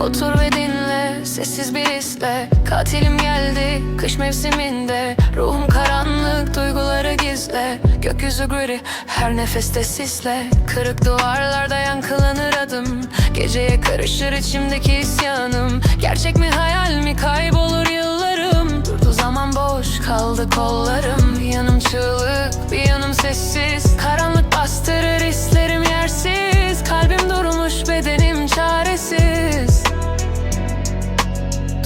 Otur ve dinle sessiz bir hisle. Katilim geldi kış mevsiminde. Ruhum karanlık duyguları gizle. Gökyüzü gri her nefeste sisle. Kırık duvarlarda yankılanır adım. Geceye karışır içimdeki isyanım. Gerçek mi hayal mi kaybolur yıllarım. Durdu zaman boş kaldı kollarım. Bir yanım çığlık bir yanım sessiz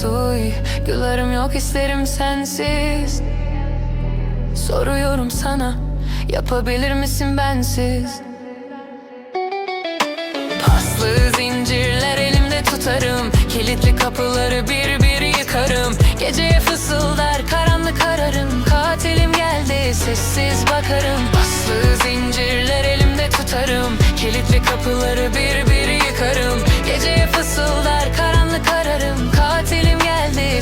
Duy. Gülerim yok hislerim sensiz. Soruyorum sana yapabilir misin bensiz? Paslı zincirler elimde tutarım. Kilitli kapıları bir bir yıkarım. Geceye fısıldar karanlık ararım. Katilim geldi sessiz bakarım. Paslı zincirler elimde tutarım. Kilitli kapıları bir bir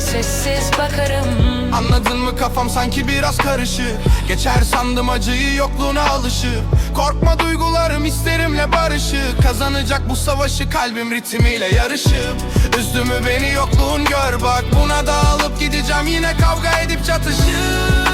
sessiz bakarım. Anladın mı kafam sanki biraz karışık Geçer sandım acıyı yokluğuna alışıp Korkma duygularım isterimle barışık Kazanacak bu savaşı kalbim ritmiyle yarışıp Üzdü mü beni yokluğun gör bak. Buna da alıp gideceğim. Yine kavga edip çatışıp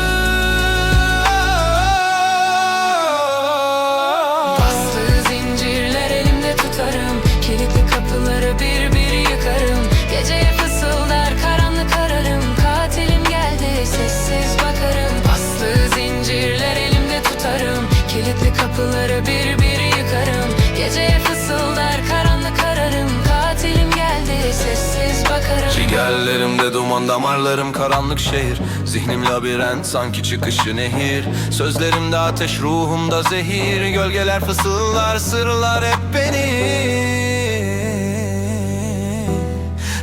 kapıları bir bir yıkarım. Geceye fısıldar karanlık ararım. Katilim geldi sessiz bakarım. Ciğerlerimde duman damarlarım karanlık şehir. Zihnim labirent sanki çıkışı nehir. Sözlerimde ateş ruhumda zehir. Gölgeler fısıldar sırlar hep beni.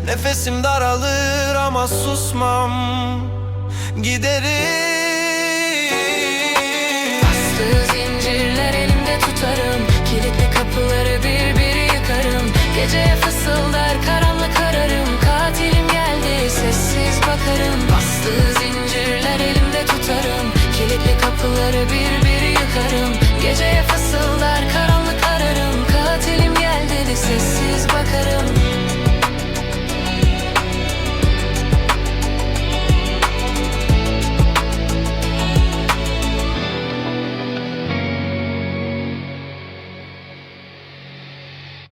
Nefesim daralır ama susmam. Giderim for